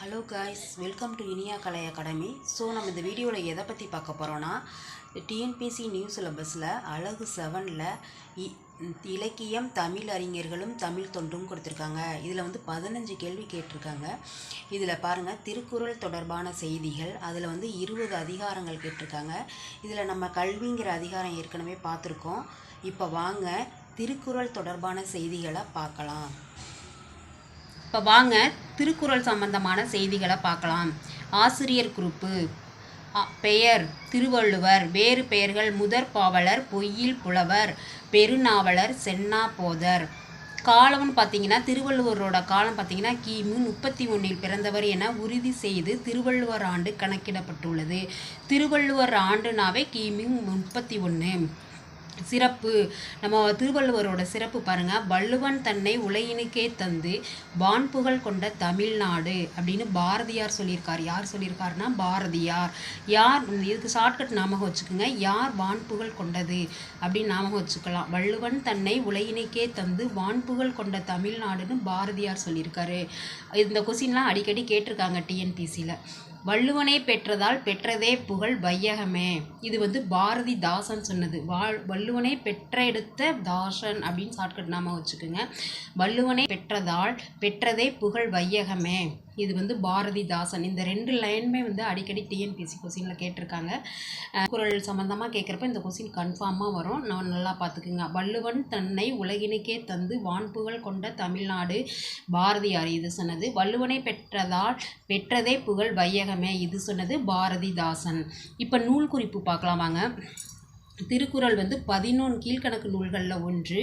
Hello guys welcome to Iniya Kalai academy so நம்ம இந்த வீடியோவில் எதை பற்றி பார்க்க போகிறோன்னா டிஎன்பிசி நியூ சிலபஸில் அழகு செவனில் இலக்கியம் தமிழ் அறிஞர்களும் தமிழ் தொண்டும் கொடுத்துருக்காங்க. இதில் வந்து பதினஞ்சு கேள்வி கேட்டிருக்காங்க. இதில் பாருங்கள் திருக்குறள் தொடர்பான செய்திகள் அதில் வந்து இருபது அதிகாரங்கள் கேட்டிருக்காங்க. இதில் நம்ம கல்விங்கிற அதிகாரம் ஏற்கனவே பார்த்துருக்கோம். இப்போ வாங்க திருக்குறள் தொடர்பான செய்திகளை பார்க்கலாம். இப்போ வாங்க திருக்குறள் சம்பந்தமான செய்திகளை பார்க்கலாம். ஆசிரியர் குறிப்பு. பெயர் திருவள்ளுவர். வேறு பெயர்கள் முதற் பாவலர் பொய்யில் புலவர் பெருநாவலர் சென்னா போதர் காலம்னு பார்த்தீங்கன்னா திருவள்ளுவரோட காலம் பார்த்தீங்கன்னா கிமு முப்பத்தி ஒன்றில் பிறந்தவர் என உறுதி செய்து திருவள்ளுவர் ஆண்டு கணக்கிடப்பட்டுள்ளது. திருவள்ளுவர் ஆண்டுனாவே கிமு முப்பத்தி ஒன்று சிறப்பு. நம்ம திருவள்ளுவரோட சிறப்பு பாருங்க. வள்ளுவன் தன்னை உலகினுக்கே தந்து வான்புகழ் கொண்ட தமிழ்நாடு அப்படின்னு பாரதியார் சொல்லியிருக்கார். யார் சொல்லியிருக்காருன்னா பாரதியார். யார் இதுக்கு ஷார்ட்கட் ஞாபகம் வச்சுக்கோங்க. யார் வான்புகழ் கொண்டது அப்படின்னு ஞாபகம் வச்சுக்கலாம். வள்ளுவன் தன்னை உலகினுக்கே தந்து வான்புகழ் கொண்ட தமிழ்நாடுன்னு பாரதியார் சொல்லியிருக்காரு. இந்த கொஸ்டின்லாம் அடிக்கடி கேட்டிருக்காங்க டிஎன்பிசியில் வள்ளுவனை பெற்றதால் பெற்றதே புகழ் வையகமே. இது வந்து பாரதி தாசன் சொன்னது. வாழ் வள்ளுவனை பெற்ற எடுத்த தாசன் அப்படின்னு ஷார்ட்கட் நாம வச்சுக்கோங்க. வள்ளுவனை பெற்றதால் பெற்றதே புகழ் வையகமே. இது வந்து பாரதிதாசன். இந்த ரெண்டு லைனுமே வந்து அடிக்கடி டிஎன்பிசி கொஸ்டினில் கேட்டிருக்காங்க. குரல் சம்மந்தமாக கேட்குறப்ப இந்த கொஸ்டின் கன்ஃபார்மாக வரும். நான் நல்லா பார்த்துக்குங்க. வள்ளுவன் தன்னை உலகினுக்கே தந்து வான்புகழ் கொண்ட தமிழ்நாடு பாரதியார். இது சொன்னது வள்ளுவனை பெற்றதால் பெற்றதே புகழ் வையகமே. இது சொன்னது பாரதிதாசன். இப்போ நூல் குறிப்பு பார்க்கலாம் வாங்க திருக்குறள் வந்து பதினொன்று கீழ்க்கணக்கு நூல்களில் ஒன்று.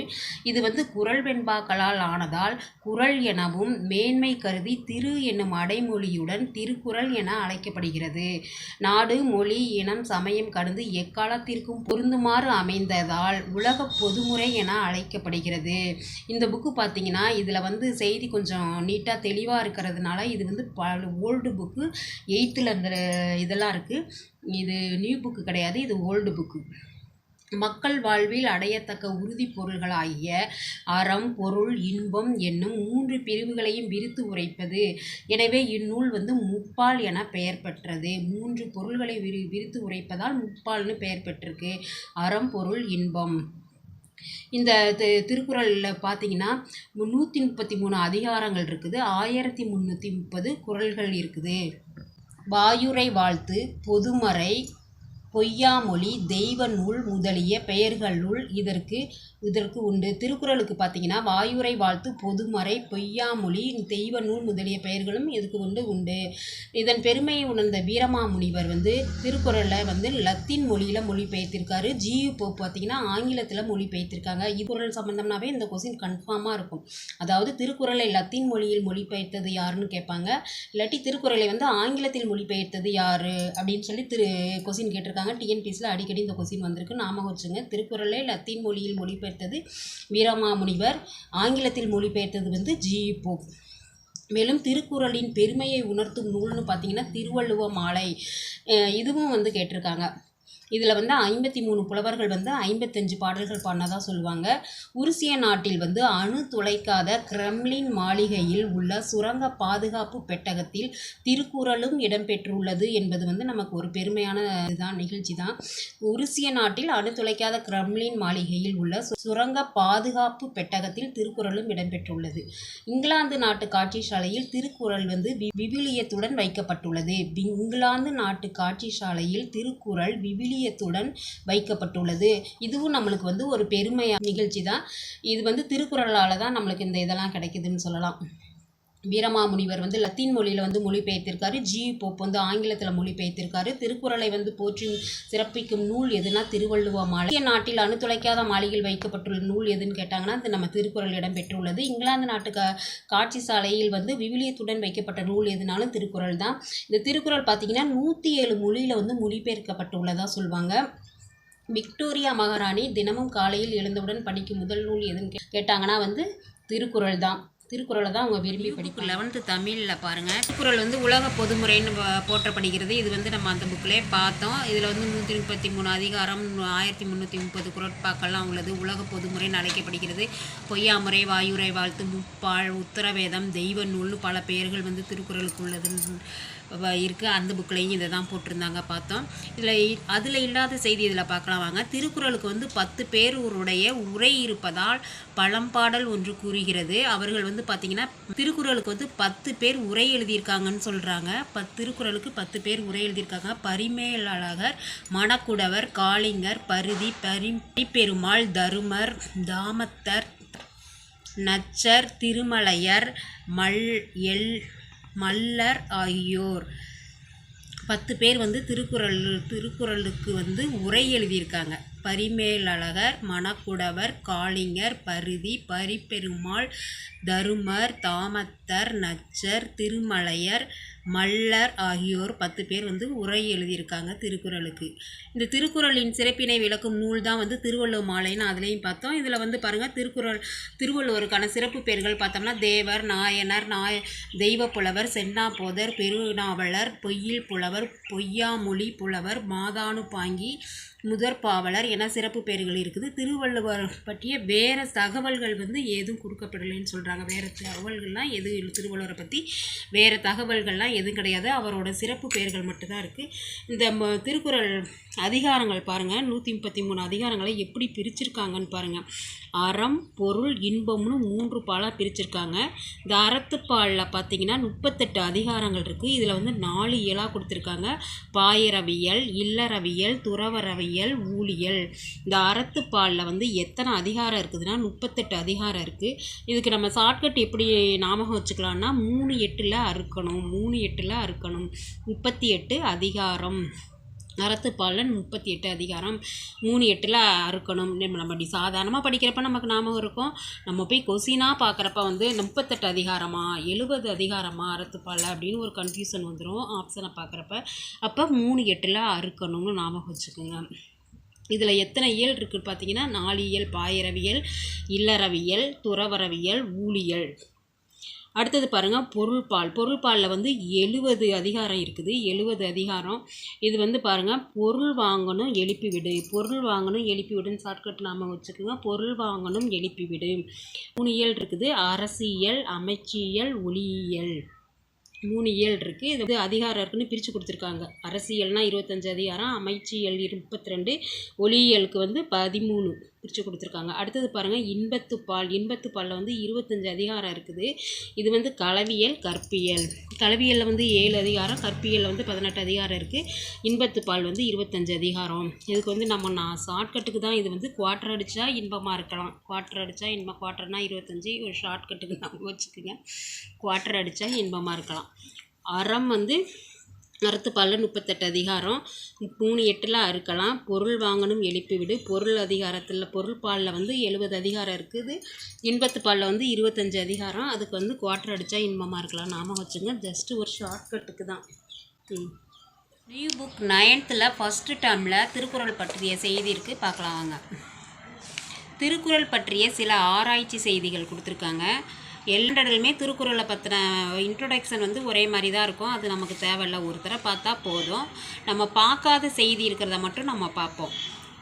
இது வந்து குறள் வெண்பாக்களால் ஆனதால் குறள் எனவும் மேன்மை கருதி திரு என்னும் அடைமொழியுடன் திருக்குறள் என அழைக்கப்படுகிறது. நாடு மொழி இனம் சமயம் கடந்து எக்காலத்திற்கும் பொருந்துமாறு அமைந்ததால் உலக பொதுமுறை என அழைக்கப்படுகிறது. இந்த புக்கு பார்த்தீங்கன்னா இதில் வந்து செய்தி கொஞ்சம் நீட்டாக தெளிவாக இருக்கிறதுனால இது வந்து பல ஓல்டு புக்கு எயித்தில் இந்த இதெல்லாம் இருக்குது இது நியூ புக்கு கிடையாது இது ஓல்டு புக்கு. மக்கள் வாழ்வில் அடையத்தக்க உறுதி பொருள்களாகிய அறம் பொருள் இன்பம் என்னும் மூன்று பிரிவுகளையும் விரித்து உரைப்பது. எனவே இந்நூல் வந்து முப்பால் என பெயர் பெற்றது. மூன்று பொருள்களை விரி விரித்து உரைப்பதால் முப்பால்னு பெயர் பெற்றிருக்கு. அறம் பொருள் இன்பம். இந்த திருக்குறளில் பார்த்தீங்கன்னா நூற்றி முப்பத்தி மூணு அதிகாரங்கள் இருக்குது. ஆயிரத்தி முந்நூற்றி முப்பது குறள்கள் இருக்குது. வாயுரை வாழ்த்து பொதுமறை பொய்யாமொழி தெய்வ நூல் முதலிய பெயர்களுள் இதற்கு இதற்கு உண்டு. திருக்குறளுக்கு பார்த்தீங்கன்னா வாயுரை வாழ்த்து பொதுமறை பொய்யாமொழி தெய்வ நூல் முதலிய பெயர்களும் இதுக்கு உண்டு உண்டு. இதன் பெருமையை உணர்ந்த வீரமாமுனிவர் வந்து திருக்குறளில் வந்து லத்தீன் மொழியில் மொழிபெயர்த்திருக்காரு. ஜியு போப் பார்த்தீங்கன்னா ஆங்கிலத்தில் மொழிபெயர்த்திருக்காங்க. இக்குறள் சம்பந்தம்னாவே இந்த கொஸ்டின் கன்ஃபார்மாக இருக்கும். அதாவது திருக்குறளை லத்தீன் மொழியில் மொழிபெயர்த்தது யாருன்னு கேட்பாங்க. இல்லாட்டி திருக்குறளை வந்து ஆங்கிலத்தில் மொழிபெயர்த்தது யார்? அப்படின்னு சொல்லி திரு கொஸ்டின் கேட்டிருக்காங்க. டிஎன்பிஎஸ்சியில் அடிக்கடி இந்த கொஸ்டின் வந்திருக்கு. நாம வச்சுங்க திருக்குறளை லத்தீன் மொழியில் மொழிபெயர்த்தது வீரமாமுனிவர் ஆங்கிலத்தில் மொழிபெயர்த்தது வந்து ஜி. போப் மேலும் திருக்குறளின் பெருமையை உணர்த்தும் நூல்னு பார்த்தீங்கன்னா திருவள்ளுவ மாலை. அஹ் இதுவும் வந்து கேட்டிருக்காங்க. இதில் வந்து ஐம்பத்தி மூணு புலவர்கள் வந்து ஐம்பத்தஞ்சு பாடல்கள் பாடினதாக சொல்லுவாங்க. உருசிய நாட்டில் வந்து அணு துளைக்காத கிரெம்லின் மாளிகையில் உள்ள சுரங்க பாதுகாப்பு பெட்டகத்தில் திருக்குறளும் இடம்பெற்றுள்ளது என்பது வந்து நமக்கு ஒரு பெருமையான இதுதான் நிகழ்ச்சி தான் உருசிய நாட்டில் அணு துளைக்காத கிரெம்லின் மாளிகையில் உள்ள சுரங்க பாதுகாப்பு பெட்டகத்தில் திருக்குறளும் இடம்பெற்றுள்ளது. இங்கிலாந்து நாட்டு காட்சி சாலையில் திருக்குறள் வந்து வி- விவிலியத்துடன் வைக்கப்பட்டுள்ளது. இங்கிலாந்து நாட்டு காட்சிசாலையில் திருக்குறள் விவிலிய துல்லியத்துடன் வைக்கப்பட்டுள்ளது. இதுவும் நம்மளுக்கு வந்து ஒரு பெருமையான நிகழ்ச்சி தான் இது வந்து திருக்குறளால் தான் நம்மளுக்கு இந்த இதெல்லாம் கிடைக்குதுன்னு சொல்லலாம். வீரமாமுனிவர் வந்து லத்தீன் மொழியில் வந்து மொழிபெயர்த்திருக்காரு. ஜி போப் வந்து ஆங்கிலத்தில் மொழிபெயர்த்திருக்காரு. திருக்குறளை வந்து போற்றி சிறப்பிக்கும் நூல் எதுனா திருவள்ளுவ மாளிகை நாட்டில் அணுத்துளைக்காத மாளிகையில் வைக்கப்பட்டுள்ள நூல் எதுன்னு கேட்டாங்கன்னா அது நம்ம திருக்குறள் இடம்பெற்றுள்ளது. இங்கிலாந்து நாட்டு கா காட்சி சாலையில் வந்து விவிலியத்துடன் வைக்கப்பட்ட நூல் எதுனாலும் திருக்குறள் தான். இந்த திருக்குறள் பார்த்தீங்கன்னா நூற்றி ஏழு மொழியில் வந்து மொழிபெயர்க்கப்பட்டுள்ளதாக சொல்லுவாங்க விக்டோரியா மகாராணி தினமும் காலையில் எழுந்தவுடன் படிக்கும் முதல் நூல் எதுன்னு கேட்டாங்கன்னா வந்து திருக்குறள் தான். திருக்குறளை தான் அவங்க விரும்பி படிப்பாங்க. லெவன்த்து தமிழில் பாருங்கள் திருக்குறள் வந்து உலக பொதுமுறைன்னு போற்றப்படுகிறது. இது வந்து நம்ம அந்த புக்கிலே பார்த்தோம். இதில் வந்து நூற்றி முப்பத்தி மூணு அதிகாரம் ஆயிரத்தி முந்நூற்றி முப்பது குரட்பாக்கள்லாம் உள்ளது. உலக பொதுமுறைன்னு அழைக்கப்படுகிறது. பொய்யாமுறை வாயுரை வாழ்த்து முப்பால் உத்தரவேதம் தெய்வ நூல்னு பல பெயர்கள் வந்து திருக்குறளுக்கு உள்ளதுன்னு வ- அந்த புக்லேயும் இதை தான் போட்டிருந்தாங்க பார்த்தோம். இதில் அதில் இல்லாத செய்தி இதில் பார்க்கலாம் வாங்க. திருக்குறளுக்கு வந்து பத்து பேருடைய உரை இருப்பதால் பழம்பாடல் ஒன்று கூறுகிறது. அவர்கள் வந்து பார்த்திங்கன்னா திருக்குறளுக்கு வந்து பத்து பேர் உரை எழுதியிருக்காங்கன்னு சொல்கிறாங்க பத் திருக்குறளுக்கு பத்து பேர் உரை எழுதியிருக்காங்க. பரிமேலழகர் மணக்குடவர் காளிங்கர் பருதி பரிப்பெருமாள் தருமர் தாமத்தர் நச்சர் திருமலையர் மல் எல் மல்லர் ஆகியோர். பத்து பேர் வந்து திருக்குறள் திருக்குறளுக்கு வந்து உரை எழுதியிருக்காங்க. பரிமேலழகர் மணக்குடவர் காளிங்கர் பருதி பரிபெருமாள் தருமர் தாமத்தர் நச்சர் திருமலையர் மல்லர் ஆகியோர் பத்து பேர் வந்து உரை எழுதியிருக்காங்க திருக்குறளுக்கு. இந்த திருக்குறளின் சிறப்பினை விளக்கும் நூல் தான் வந்து திருவள்ளுவர் மாலைன்னு அதுலேயும் பார்த்தோம். இதில் வந்து பாருங்கள் திருக்குறள் திருவள்ளுவருக்கான சிறப்பு பெயர்கள் பார்த்தோம்னா தேவர் நாயனர் நாய தெய்வ புலவர் சென்னாபோதர் பெருநாவலர் பொய்யில் புலவர் பொய்யாமொழி புலவர் மாதானு பாங்கி முதற்பாவலர் என சிறப்பு பேர்கள் இருக்குது. திருவள்ளுவர் பற்றிய வேறு தகவல்கள் வந்து எதுவும் கொடுக்கப்படலைன்னு சொல்கிறாங்க வேறு தகவல்கள்லாம் எதுவும் இல்லை திருவள்ளுவரை பற்றி வேறு தகவல்கள்லாம் எதுவும் கிடையாது. அவரோட சிறப்பு பெயர்கள் மட்டும்தான் இருக்குது இந்த ம- திருக்குறள் அதிகாரங்கள் பாருங்கள் நூற்றி முப்பத்தி மூணு அதிகாரங்களை எப்படி பிரிச்சிருக்காங்கன்னு பாருங்கள் அறம் பொருள் இன்பம்னு மூன்று பாலாக பிரிச்சிருக்காங்க. இந்த அறத்துப்பாலில் பார்த்தீங்கன்னா முப்பத்தெட்டு அதிகாரங்கள் இருக்குது இதில் வந்து நாலு இயலாக கொடுத்துருக்காங்க. பாயிரவியல் இல்லறவியல் துறவரவியல் ஊழியல். இந்த அறத்துப்பாலில் வந்து எத்தனை அதிகாரம் இருக்குதுன்னா முப்பத்தெட்டு அதிகாரம் இருக்குது இதுக்கு நம்ம ஷார்ட்கட் எப்படி ஞாபகம் வச்சுக்கலாம்னா மூணு எட்டில் அறுக்கணும் மூணு எட்டில் அறுக்கணும். முப்பத்தி எட்டு அதிகாரம். அறத்துப்பாலில் முப்பத்தி எட்டு அதிகாரம். மூணு எட்டில் அறுக்கணும். நம்ம நம்ம அப்படி சாதாரணமாக படிக்கிறப்ப நமக்கு ஞாபகம் இருக்கும். நம்ம போய் கொசினாக பார்க்குறப்ப வந்து முப்பத்தெட்டு அதிகாரமா எழுபது அதிகாரமா அறத்துப்பாலில் அப்படின்னு ஒரு கன்ஃபியூஷன் வந்துடும் ஆப்ஷனை பார்க்குறப்ப அப்போ மூணு எட்டில் அறுக்கணும்னு ஞாபகம் வச்சுக்கோங்க. இதில் எத்தனை இயல் இருக்குது பார்த்தீங்கன்னா நாலு இயல் பாயிரவியல் இல்லறவியல் துறவரவியல் ஊழியல். அடுத்தது பாருங்கள் பொருள்பால் பொருள்பாலில் வந்து எழுவது அதிகாரம் இருக்குது. எழுவது அதிகாரம். இது வந்து பாருங்கள் பொருள் வாங்கணும் எழுப்பி விடு. பொருள் வாங்கணும் எழுப்பி விடுன்னு ஷார்ட்கட் நாம வச்சுக்கோங்க. பொருள் வாங்கணும் எழுப்பி விடு. மூணு இயல் இருக்குது. அரசியல் அமைச்சியல் ஒளியியல். மூணு இயல் இருக்குது இது வந்து அதிகாரம் இருக்குன்னு பிரித்து கொடுத்துருக்காங்க. அரசியல்னால் இருபத்தஞ்சு அதிகாரம் அமைச்சியல் முப்பத்தி ரெண்டு ஒளியியலுக்கு வந்து பதிமூணு. பிரித்து கொடுத்துருக்காங்க. அடுத்தது பாருங்கள் இன்பத்துப்பால் இன்பத்துப்பாலில் வந்து இருபத்தஞ்சு அதிகாரம் இருக்குது. இது வந்து களவியல் கற்பியல். களவியலில் வந்து ஏழு அதிகாரம் கற்பியலில் வந்து பதினெட்டு அதிகாரம் இருக்குது இன்பத்துப்பால் வந்து இருபத்தஞ்சு அதிகாரம். இதுக்கு வந்து நம்ம நான் ஷார்ட்கட்டுக்கு தான் இது வந்து குவார்டர் அடித்தா இன்பமாக இருக்கலாம். குவார்டர் அடித்தா இன்பம் குவார்டர்னா இருபத்தஞ்சி. ஒரு ஷார்ட்கட்டுக்கு நம்ம வச்சுக்கோங்க. குவார்டர் அடித்தா இன்பமாக இருக்கலாம். அறம் வந்து அறத்துப்பாலில் முப்பத்தெட்டு அதிகாரம். மூணு எட்டில் அறுக்கலாம். பொருள் வாங்கணும் எழுப்பி விடு. பொருள் அதிகாரத்தில் பொருள் பாலில் வந்து எழுபது அதிகாரம் இருக்குது. இன்பத்து பாலில் வந்து இருபத்தஞ்சு அதிகாரம். அதுக்கு வந்து குவார்டர் அடித்தா இன்பமாக இருக்கலாம். நாம வச்சுங்க. ஜஸ்ட்டு ஒரு ஷார்ட்கட்டுக்கு தான். நியூ புக் நைன்த்தில் ஃபஸ்ட்டு டேர்மில் திருக்குறள் பற்றிய செய்தி இருக்குது பார்க்கலாம் வாங்க. திருக்குறள் பற்றிய சில ஆராய்ச்சி செய்திகள் கொடுத்துருக்காங்க. எல்லா திருக்குறளை பற்றின இன்ட்ரொடக்ஷன் வந்து ஒரே மாதிரி தான் இருக்கும். அது நமக்கு தேவையில்ல ஒருத்தரை பார்த்தா போதும். நம்ம பார்க்காத செய்தி இருக்கிறத மட்டும் நம்ம பார்ப்போம்.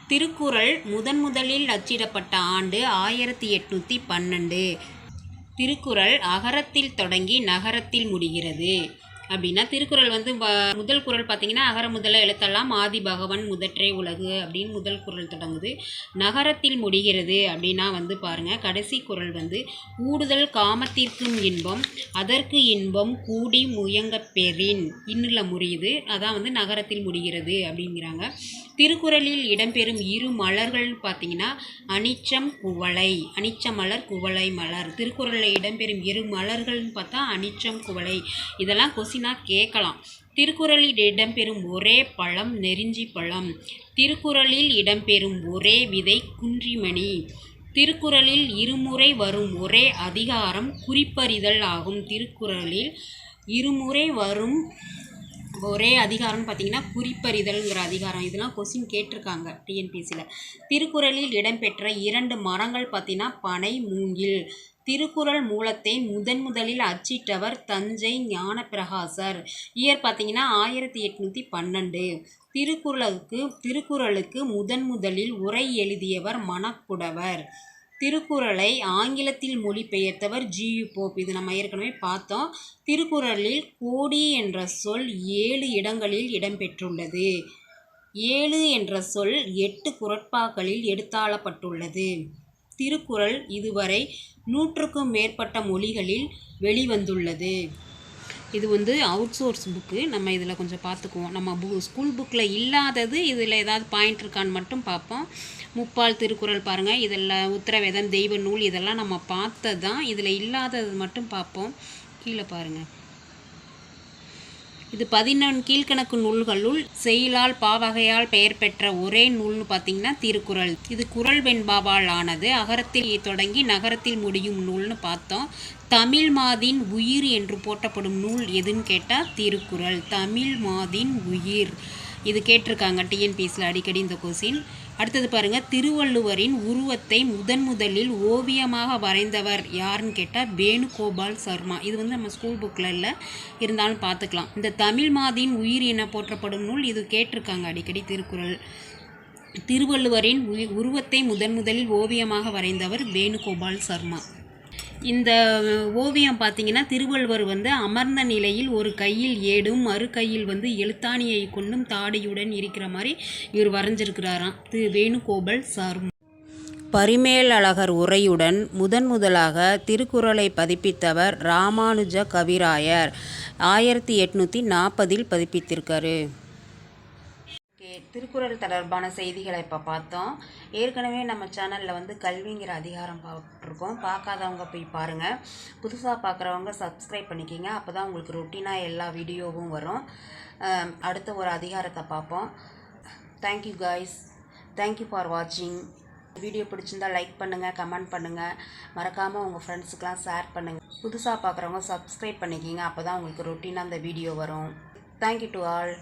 திருக்குறள் முதன் முதலில் அச்சிடப்பட்ட ஆண்டு ஆயிரத்தி எட்நூற்றி பன்னெண்டு. திருக்குறள் அகரத்தில் தொடங்கி நகரத்தில் முடிகிறது. அப்படின்னா திருக்குறள் வந்து முதல் குறள் பார்த்தீங்கன்னா அகர முதல எழுத்தெல்லாம் ஆதி பகவன் முதற்றே உலகு அப்படின்னு முதல் குறள் தொடங்குது. நகரத்தில் முடிகிறது அப்படின்னா வந்து பாருங்கள் கடைசி குறள் வந்து கூடுதல் காமத்திற்கும் இன்பம் அதற்கு இன்பம் கூடி முயங்க பெறின் இன்னில் முடியுது அதான் வந்து நகரத்தில் முடிகிறது அப்படிங்கிறாங்க. திருக்குறளில் இடம்பெறும் இரு மலர்கள் பார்த்தீங்கன்னா அனிச்சம் குவளை அனிச்ச மலர் குவளை மலர். திருக்குறளில் இடம்பெறும் இரு மலர்கள்னு பார்த்தா அனிச்சம் குவளை. இதெல்லாம் கொஸ்டினாக கேட்கலாம் திருக்குறளில் இடம்பெறும் ஒரே பழம் நெருஞ்சி பழம். திருக்குறளில் இடம்பெறும் ஒரே விதை குன்றிமணி. திருக்குறளில் இருமுறை வரும் ஒரே அதிகாரம் குறிப்பறிதல் ஆகும். திருக்குறளில் இருமுறை வரும் ஒரே அதிகாரம்னு பார்த்தீங்கன்னா குறிப்பறிதல்ங்கிற அதிகாரம். இதெல்லாம் கொஸ்டின் கேட்டிருக்காங்க டிஎன்பிசியில் திருக்குறளில் இடம்பெற்ற இரண்டு மரங்கள் பார்த்தீங்கன்னா பனை மூங்கில். திருக்குறள் மூலத்தை முதன் முதலில் அச்சிட்டவர் தஞ்சை ஞானப்பிரகாசர். இயர் பார்த்தீங்கன்னா ஆயிரத்தி எட்நூற்றி பன்னெண்டு. திருக்குறளுக்கு திருக்குறளுக்கு முதன் முதலில் உரை எழுதியவர் மணக்குடவர். திருக்குறளை ஆங்கிலத்தில் மொழிபெயர்த்தவர் ஜியு போப். இது நம்ம ஏற்கனவே பார்த்தோம். திருக்குறளில் கோடி என்ற சொல் ஏழு இடங்களில் இடம்பெற்றுள்ளது. ஏழு என்ற சொல் எட்டு குரட்பாக்களில் எடுத்தாளப்பட்டுள்ளது. திருக்குறள் இதுவரை நூற்றுக்கும் மேற்பட்ட மொழிகளில் வெளிவந்துள்ளது. இது வந்து அவுட் சோர்ஸ் புக்கு நம்ம இதில் கொஞ்சம் பார்த்துக்குவோம். நம்ம பு ஸ்கூல் புக்கில் இல்லாதது இதில் ஏதாவது பாயிண்ட் இருக்கான்னு மட்டும் பார்ப்போம். முப்பால் திருக்குறள் பாருங்கள் இதில் உத்தரவேதம் தெய்வ நூல் இதெல்லாம் நம்ம பார்த்தது தான் இதில் இல்லாதது மட்டும் பார்ப்போம். கீழே பாருங்கள் இது பதினொன்று கீழ்க்கணக்கு நூல்களுள் செயலால் பாவகையால் பெயர் பெற்ற ஒரே நூல்னு பார்த்தீங்கன்னா திருக்குறள். இது குறள் வெண்பாவால் ஆனது. அகரத்தில் தொடங்கி நகரத்தில் முடியும் நூல்னு பார்த்தோம். தமிழ் மாதின் உயிர் என்று போற்றப்படும் நூல் எதுன்னு கேட்டால் திருக்குறள். தமிழ் மாதின் உயிர். இது கேட்டிருக்காங்க டிஎன்பிஎஸ்சில் அடிக்கடி இந்த கொஸ்டின் அடுத்தது பாருங்க திருவள்ளுவரின் உருவத்தை முதன் முதலில் ஓவியமாக வரைந்தவர் யாருன்னு கேட்டால் வேணுகோபால் சர்மா. இது வந்து நம்ம ஸ்கூல் புக்கில் இல்லை இருந்தாலும் பார்த்துக்கலாம். இந்த தமிழ் மாதின் உயிர் என போற்றப்படும் நூல் இது கேட்டிருக்காங்க அடிக்கடி திருக்குறள். திருவள்ளுவரின் உருவத்தை முதன் முதலில் ஓவியமாக வரைந்தவர் வேணுகோபால் சர்மா. இந்த ஓவியம் பார்த்தீங்கன்னா திருவள்ளுவர் வந்து அமர்ந்த நிலையில் ஒரு கையில் ஏடும் மறு கையில் வந்து எழுத்தாணியை கொண்டும் தாடியுடன் இருக்கிற மாதிரி இவர் வரைஞ்சிருக்கிறாராம். திரு வேணுகோபால் சாரும் பரிமேலழகர் உரையுடன் முதன் முதலாக திருக்குறளை பதிப்பித்தவர் ராமானுஜ கவிராயர். ஆயிரத்தி எட்நூற்றி நாற்பதில் பதிப்பித்திருக்காரு. திருக்குறள் தொடர்பான செய்திகளை இப்போ பார்த்தோம். ஏற்கனவே நம்ம சேனலில் வந்து கல்விங்கிற அதிகாரம் பார்த்துருக்கோம். பார்க்காதவங்க போய் பாருங்கள் புதுசாக பார்க்குறவங்க சப்ஸ்கிரைப் பண்ணிக்கிங்க. அப்போ தான் உங்களுக்கு ரொட்டீனாக எல்லா வீடியோவும் வரும். அடுத்த ஒரு அதிகாரத்தை பார்ப்போம். Thank you guys thank you for வாட்சிங் வீடியோ பிடிச்சிருந்தா லைக் பண்ணுங்கள் கமெண்ட் பண்ணுங்கள் மறக்காமல் உங்கள் ஃப்ரெண்ட்ஸுக்கெலாம் ஷேர் பண்ணுங்கள் புதுசாக பார்க்குறவங்க சப்ஸ்கிரைப் பண்ணிக்கிங்க. அப்போ தான் உங்களுக்கு ரொட்டீனாக அந்த வீடியோ வரும். Thank you to all